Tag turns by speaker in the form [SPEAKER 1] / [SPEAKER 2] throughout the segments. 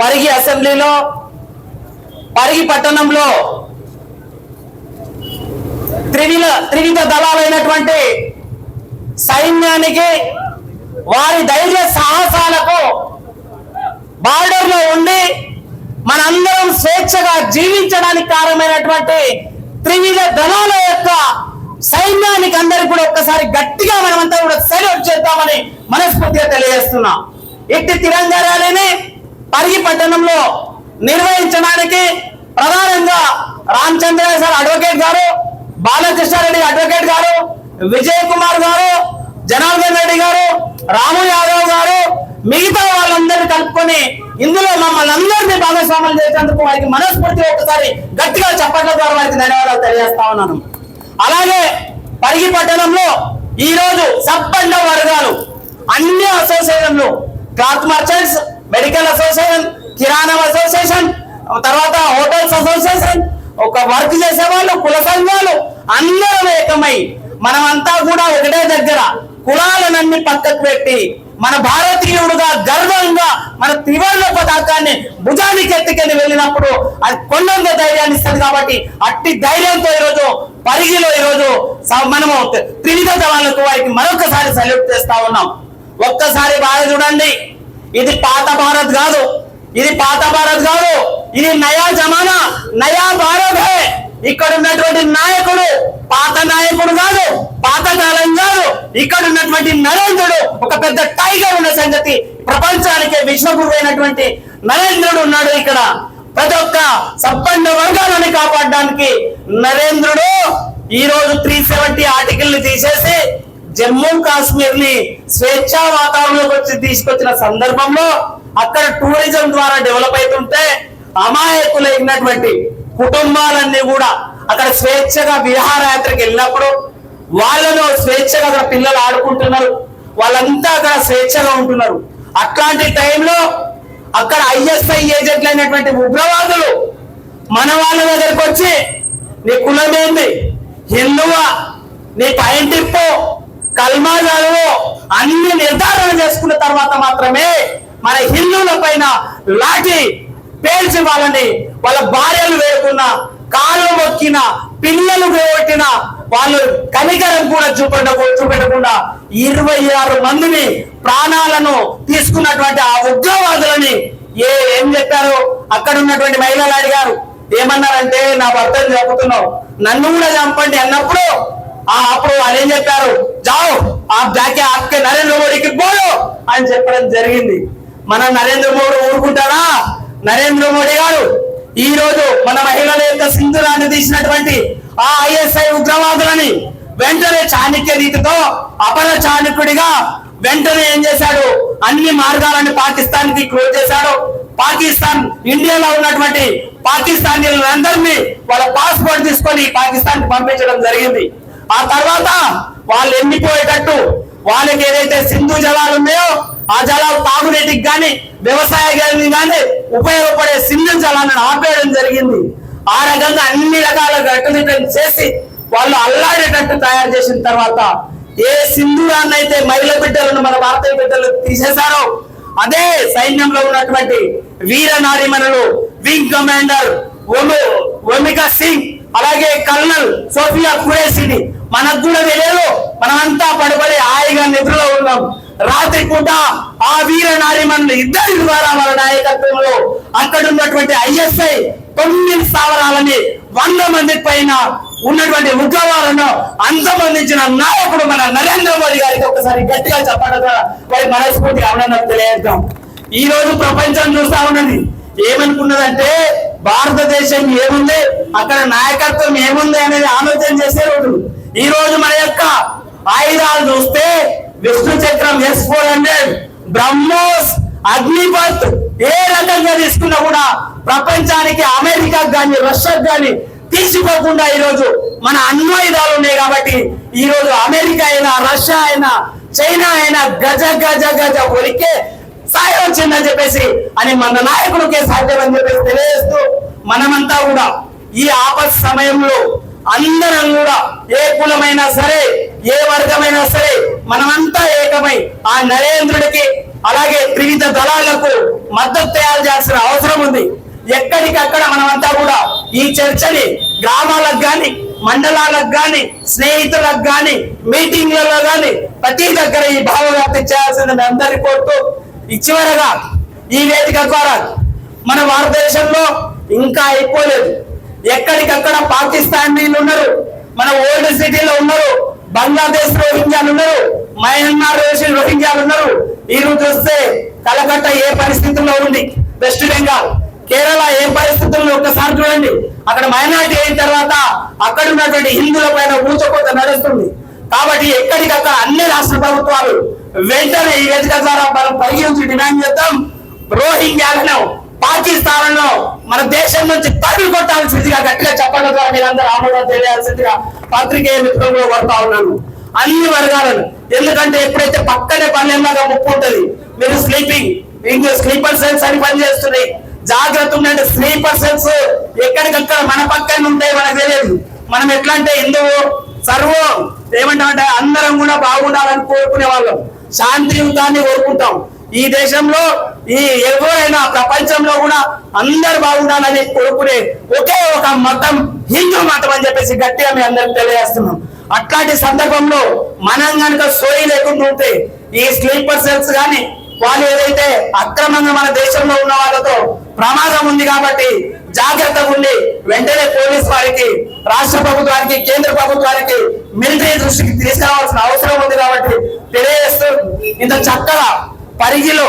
[SPEAKER 1] పరిగి అసెంబ్లీలో పరిగి పట్టణంలో త్రివిధ త్రివిధ దళాలైనటువంటి సైన్యానికి వారి ధైర్య సాహసాలకు బార్డర్లో ఉండి మనందరం స్వేచ్ఛగా జీవించడానికి కారణమైనటువంటి త్రివిధ దళాల యొక్క సైన్యానికి అందరికి కూడా ఒక్కసారి గట్టిగా మనమంతా కూడా సెలవు చేద్దామని మనస్ఫూర్తిగా తెలియజేస్తున్నాం. ఎట్టి తిరంగా ర్యాలీని పరిగి పట్టణంలో నిర్వహించడానికి ప్రధానంగా రామచంద్ర సార్ అడ్వకేట్ గారు బాలకృష్ణారెడ్డి అడ్వకేట్ గారు విజయ్ కుమార్ గారు జనార్దన్ రెడ్డి గారు రాము యాదవ్ గారు మిగతా వాళ్ళందరినీ కలుపుకొని ఇందులో మమ్మల్ని అందరినీ భాగస్వాములు చేసేందుకు వారికి మనస్ఫూర్తి ఒకసారి గట్టిగా చెప్పట్ల ద్వారా వారికి ధన్యవాదాలు తెలియజేస్తా ఉన్నాను. అలాగే పరిగి పట్టణంలో ఈరోజు రోజు సబ్బండ వర్గాలు అన్ని అసోసియేషన్లు cloth merchants medical association kirana association తర్వాత హోటల్స్ అసోసియేషన్ ఒక వర్క్ చేసే వాళ్ళు కుల సంఘాలు అందరూ ఏకమై మనమంతా కూడా ఒకటే దగ్గర కులాలనన్ని పక్కకు పెట్టి మన భారతీయుడుగా గర్వంగా మన త్రివర్ణ పతాకాన్ని భుజానికి ఎత్తుకెళ్ళి వెళ్ళినప్పుడు అది కొండంత ధైర్యాన్ని ఇస్తుంది కాబట్టి అట్టి ధైర్యంతో ఈరోజు పరిగిలో ఈరోజు మనము త్రివిధ దళాలకు వారికి మరొకసారి సెలెక్ట్ చేస్తా ఉన్నాం. ఒక్కసారి బాగా చూడండి. ఇది పాత భారత్ కాదు. ఇది పాత భారత్ కాదు. ఇది నయా జమానా నయా భారత్ హే. ఇక్కడ ఉన్నటువంటి నాయకుడు పాత నాయకుడు కాదు పాత కాలం కాదు. ఇక్కడ ఉన్నటువంటి నరేంద్రుడు ఒక పెద్ద టైగర్ ఉన్న సంగతి ప్రపంచానికి విశ్వగురు అయినటువంటి నరేంద్రుడు ఉన్నాడు ఇక్కడ. ప్రతి ఒక్క సంపన్న వర్గాలను కాపాడడానికి నరేంద్రుడు ఈ రోజు త్రీ సెవెంటీ ఆర్టికల్ని తీసేసి జమ్మూ కాశ్మీర్ని స్వేచ్ఛా వాతావరణంలోకి వచ్చి తీసుకొచ్చిన సందర్భంలో అక్కడ టూరిజం ద్వారా డెవలప్ అవుతుంటే అమాయకులైనటువంటి కుటుంబాలన్నీ కూడా అక్కడ స్వేచ్ఛగా విహారయాత్రకి వెళ్ళినప్పుడు వాళ్ళలో స్వేచ్ఛగా అక్కడ పిల్లలు ఆడుకుంటున్నారు. వాళ్ళంతా అక్కడ స్వేచ్ఛగా ఉంటున్నారు. అట్లాంటి టైంలో అక్కడ ఐఎస్ఐ ఏజెంట్లు అయినటువంటి ఉగ్రవాదులు మన వాళ్ళ దగ్గరకు వచ్చి నీ కులమేంది? హిందువా? నీ పైంటిప్పు కల్మా చదువు అన్ని నిర్ధారణ చేసుకున్న తర్వాత మాత్రమే మన హిందువుల పైన లాఠీ పేల్చి వాళ్ళని వాళ్ళ భార్యలు వేడుకున్న కాళ్ళు మొక్కిన పిల్లలు వేయబట్టిన వాళ్ళు కనికరం కూడా చూపెట్టకు చూపెట్టకుండా ఇరవై ఆరు మందిని ప్రాణాలను తీసుకున్నటువంటి ఆ ఉగ్రవాదులని ఏ ఏం చెప్పారు? అక్కడ ఉన్నటువంటి మహిళలు అడిగారు. ఏమన్నారంటే నా భర్తను చంపుతున్నావు. నన్ను కూడా చంపండి అన్నప్పుడు అప్పుడు వాళ్ళు ఏం చెప్పారు? జావ్ ఆ బ్యాకే ఆప్కే నరేంద్ర మోడీకి పోయో అని చెప్పడం జరిగింది. మన నరేంద్ర మోడీ ఊరుకుంటారా నరేంద్ర మోడీ గారు ఈ రోజు మన మహిళల యొక్క సింధురాన్ని తీసినటువంటి ఆ ఐఎస్ఐ ఉగ్రవాదులని వెంటనే చాణిక్య రీతితో అపర చాణక్యుడిగా వెంటనే ఏం చేశాడు? అన్ని మార్గాలను పాకిస్తాన్కి క్లోజ్ చేశాడు. పాకిస్తాన్ ఇండియాలో ఉన్నటువంటి పాకిస్తానీలందరినీ వాళ్ళ పాస్పోర్ట్ తీసుకొని పాకిస్తాన్ పంపించడం జరిగింది. ఆ తర్వాత వాళ్ళు ఎండిపోయేటట్టు వాళ్ళకి ఏదైతే సింధు జలాలు ఉన్నాయో ఆ జలాలు తాగునీటికి వ్యవసాయ వ్యవసాయానికి కానీ ఉపయోగపడే సింధు జలాన్ని ఆపేయడం జరిగింది. ఆ రకంగా అన్ని రకాల కట్టుదిట్టం చేసి వాళ్ళు అల్లాడేటట్టు తయారు చేసిన తర్వాత ఏ సింధురాన్ని అయితే మహిళ బిడ్డలను మన భారతీయ బిడ్డలు తీసేశారో అదే సైన్యంలో ఉన్నటువంటి వీర నారిమణులు వింగ్ కమాండర్ ఒమి ఒమికా సింగ్ అలాగే కల్నల్ సోఫియా కురేసిని మనకు కూడా తెలియదు. మనమంతా పడబడి హాయిగా నిద్రలో ఉన్నాం. రాత్రి పూట ఆ వీర నారిమణులు ఇద్దరి ద్వారా వాళ్ళ నాయకత్వంలో అక్కడ ఉన్నటువంటి ఐఎస్ఐ తొమ్మిది స్థావరాలని వంద మంది పైన ఉన్నటువంటి ఉగ్రవాదులను అంతమందించిన నాయకుడు మన నరేంద్ర మోడీ గారికి ఒకసారి గట్టిగా చెప్పడం ద్వారా వారి మనస్ఫూర్తిగా అభినందన తెలియజేద్దాం. ఈ రోజు ప్రపంచం చూస్తా ఉన్నది. ఏమనుకున్నదంటే భారతదేశం ఏముంది? అక్కడ నాయకత్వం ఏముంది అనేది ఆలోచన చేసే రోజు. ఈ రోజు మన యొక్క ఆయుధాలు చూస్తే విష్ణు చక్రం S four hundred BrahMos Agnipath ఏ రకంగా తీసుకున్నా కూడా ప్రపంచానికి అమెరికా కానీ రష్యాకు కానీ తీసుకోకుండా ఈ రోజు మన అన్వాయుధాలు ఉన్నాయి కాబట్టి ఈ రోజు అమెరికా అయినా రష్యా అయినా చైనా అయినా గజ గజ గజ ఒలికే సాయం వచ్చిందని చెప్పేసి అని మన నాయకుడికే సాధ్యమని చెప్పేసి తెలియజేస్తూ మనమంతా కూడా ఈ ఆపత్ సమయంలో అందరం కూడా ఏ కులమైనా సరే ఏ వర్గమైనా సరే మనమంతా ఏకమై ఆ నరేంద్రుడికి అలాగే త్రివిధ దళాలకు మద్దతు తయారు చేయాల్సిన అవసరం ఉంది. ఎక్కడికక్కడ మనమంతా కూడా ఈ చర్చని గ్రామాలకు కాని మండలాలకు కానీ స్నేహితులకు కాని మీటింగ్లలో కానీ ప్రతి దగ్గర ఈ భావవ్యాప్తి చేయాల్సింది అందరి కోరుతూ ఇచ్చివరగా చివరగా ఈ వేదిక ద్వారా మన భారతదేశంలో ఇంకా అయిపోలేదు ఎక్కడికక్కడ పాకిస్తాన్ ఉన్నారు మన ఓల్డ్ సిటీలో ఉన్నారు బంగ్లాదేశ్ రోహింగ్యాలు ఉన్నారు మయన్మార్ రోషి- రోహింగ్యాలు ఉన్నారు. ఈ రోజు చూస్తే కలకట్ట ఏ పరిస్థితుల్లో ఉంది? వెస్ట్ బెంగాల్ కేరళ ఏ పరిస్థితుల్లో? ఒక్కసారి చూడండి. అక్కడ మైనారిటీ అయిన తర్వాత అక్కడ ఉన్నటువంటి హిందువుల పైన ఊచకోత నడుస్తుంది. కాబట్టి ఎక్కడికక్కడ అన్ని రాష్ట్ర ప్రభుత్వాలు వెంటనే ఈ వేదిక ద్వారా మనం పరిగణించి డిమాండ్ చేద్దాం. రోహింగ్యాలను పాకిస్తాన్లో మన దేశం నుంచి తరిమి కొట్టాల్సిందిగా గట్టిగా చెప్పడం ద్వారా మీరందరూ ఆమోదం తెలియాల్సిందిగా పత్రికేయ మిత్రంలో కొడతా ఉన్నాను. అన్ని వర్గాలను ఎందుకంటే ఎప్పుడైతే పక్కనే పన్నెండుగా ముప్పు ఉంటుంది మీరు స్లీపింగ్ ఇంకో స్లీపర్ సెల్స్ అని పనిచేస్తున్నాయి. జాగ్రత్త ఉండండి స్లీపర్ సెల్స్ ఎక్కడికక్కడ మన పక్కన ఉంటాయి మనకు తెలియదు. మనం ఎట్లా అంటే హిందువు సర్వం ఏమంటామంటే అందరం కూడా బాగుండాలని కోరుకునే వాళ్ళం. శాంతియుతాన్ని కోరుకుంటాం. ఈ దేశంలో ఈ ఎవరైనా ప్రపంచంలో కూడా అందరు బాగుండాలని కోరుకునే ఒకే ఒక మతం హిందూ మతం అని చెప్పేసి గట్టిగా మేము అందరికి తెలియజేస్తున్నాం. అట్లాంటి సందర్భంలో మనం కనుక సోయి లేకుండా ఉంటే ఈ స్లీపర్ సెల్స్ కానీ వాళ్ళు ఏదైతే అక్రమంగా మన దేశంలో ఉన్న వాళ్ళతో ప్రమాదం ఉంది కాబట్టి జాగ్రత్తగా ఉండి వెంటనే పోలీస్ వారికి రాష్ట్ర ప్రభుత్వానికి కేంద్ర ప్రభుత్వానికి మిలిటరీ దృష్టికి తీసుకురావాల్సిన అవసరం ఉంది కాబట్టి తెలియజేస్తూ ఇంత చక్కగా పరిగిలో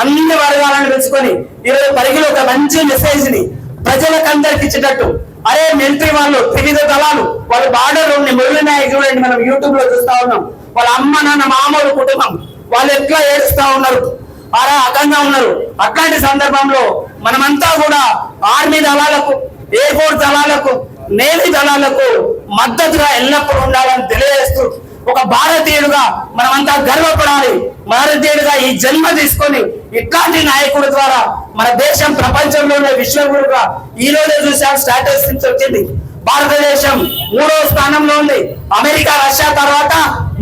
[SPEAKER 1] అన్ని వర్గాలను పెంచుకొని ఈరోజు పరిగిలో ఒక మంచి మెసేజ్ని ప్రజలకు అందరికి ఇచ్చేటట్టు. అరే మిలిటరీ వాళ్ళు త్రివిధ దళాలు వాళ్ళు బార్డర్ ఉండి మురళినాయకు చూడండి మనం యూట్యూబ్లో చూస్తా ఉన్నాం. వాళ్ళ అమ్మ నాన్న మామూలు కుటుంబం వాళ్ళు ఎట్లా ఏడుస్తా ఉన్నారు? అలా అకంగా ఉన్నారు. అట్లాంటి సందర్భంలో మనమంతా కూడా ఆర్మీ దళాలకు ఎయిర్ ఫోర్స్ దళాలకు నేవీ దళాలకు మద్దతుగా ఎల్లప్పుడూ ఉండాలని తెలియజేస్తూ ఒక భారతీయుడుగా మనమంతా గర్వపడాలి. భారతీయుడిగా ఈ జన్మ తీసుకొని ఇట్లాంటి నాయకుడి ద్వారా మన దేశం ప్రపంచంలోనే విశ్వగురుగా ఈ రోజే చూసాం స్టాటస్ నుంచి వచ్చింది. భారతదేశం మూడవ స్థానంలో ఉంది. అమెరికా రష్యా తర్వాత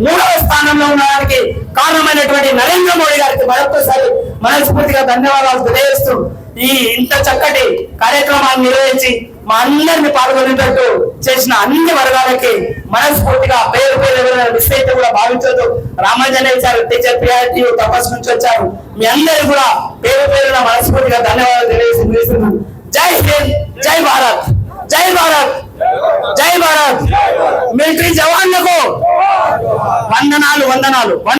[SPEAKER 1] మూడవ స్థానంలో ఉండడానికి కారణమైనటువంటి నరేంద్ర మోడీ గారికి మరొకసారి మనస్ఫూర్తిగా ధన్యవాదాలు తెలియజేస్తూ ఈ ఇంత చక్కటి కార్యక్రమాన్ని నిర్వహించి మా అందరిని పాల్గొనేటట్టు చేసిన అన్ని వర్గాలకి మనస్ఫూర్తిగా పేరు పేరు ఎవరైనా కూడా భావించదు రామాంజనే సార్ టీచర్ పిఆర్టీ తపస్సు నుంచి వచ్చారు. మీ అందరికి కూడా పేరు పేరున మనస్ఫూర్తిగా ధన్యవాదాలు తెలియజేసి జై హింద్ జై భారత్ జై భారత్ జై భారత్. మిలిటరీ జవాన్లకు వందనాలు వందనాలు.